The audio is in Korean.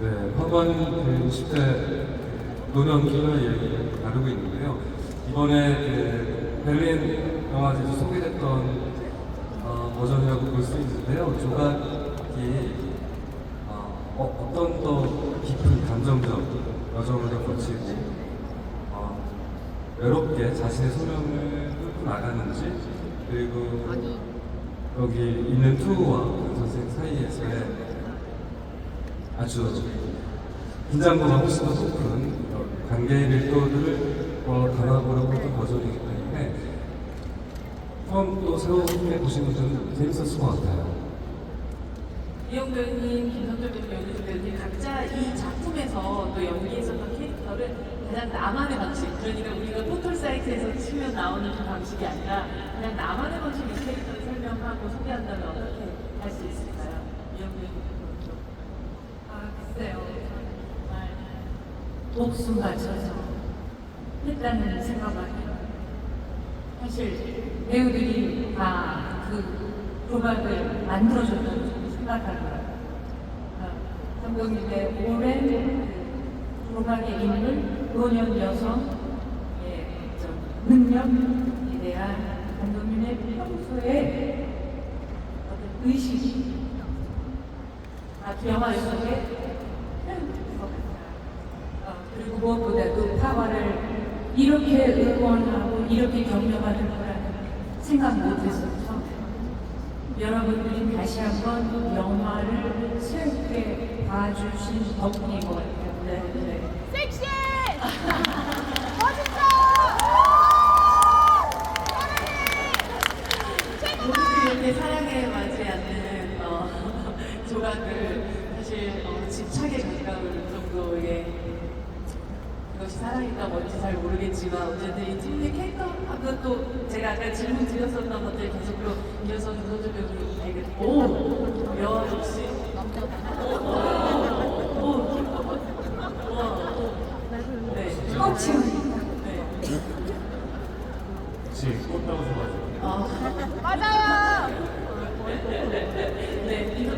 네, 화관 그 20대 노년 기념 얘기 다루고 있는데요. 이번에 그 베를린 영화제에서 소개됐던 어, 버전이라고 볼 수 있는데요. 조각이 어, 떤더 깊은 감정적 여정을 거치고 어, 외롭게 자신의 소명을 끌고 나가는지 그리고 여기 있는 투우와 강 선생 사이에서의 아주 훨씬 더 높은 어, 관계의 밀도들을 어, 담아보려고 했던 버전이기 때문에 처음 또 새롭게 보신 분들은 재밌었을 것 같아요. 이영 배우님, 김성철 배우님, 각자 이 작품에서 또 연기했었던 캐릭터를 가장 나만의 방식, 그러니까 우리가 포털 사이트에서 치면 나오는 그 방식이 아니라 그냥 나만의 방식의 캐릭터를 설명하고 소개한다면 어떻게 할 수 있을까요? 이영 배우님. 아, 글쎄요. 정말 목숨 바쳐서 했다는 생각만 해요. 사실 배우들이 다그 도박을 만들어줬다고 생각하더라고요. 아, 감독님의 오랜 그 도박의 인물, 노년 여성의 어떤 능력에 대한 감독님의 평소의 어떤 의식이 아주 영화 속에 그리고 무엇보다도 파워를 이렇게 응원하고 이렇게 격려받을 거라는 생각 못했었죠. 여러분들이 다시 한번 영화를 새롭게 봐주신 덕분인 것 같아요. 네, 네. 이렇게 사랑에 맞지 않는 어, 조각을 사실 어, 집착에 가까운 정도의 그 것이 사랑일까 뭔지 잘 모르겠지만 어쨌든 이 팀의 캐릭터하고 또 제가 아까 질문 드렸었던 것들 계속 또 이어서 윤서준 배우님에게 오! 야 역시! 네. 꽃이요. 네. 혹시 꽃다고 좋아하세요? 아, 맞아요! 네. 윤서준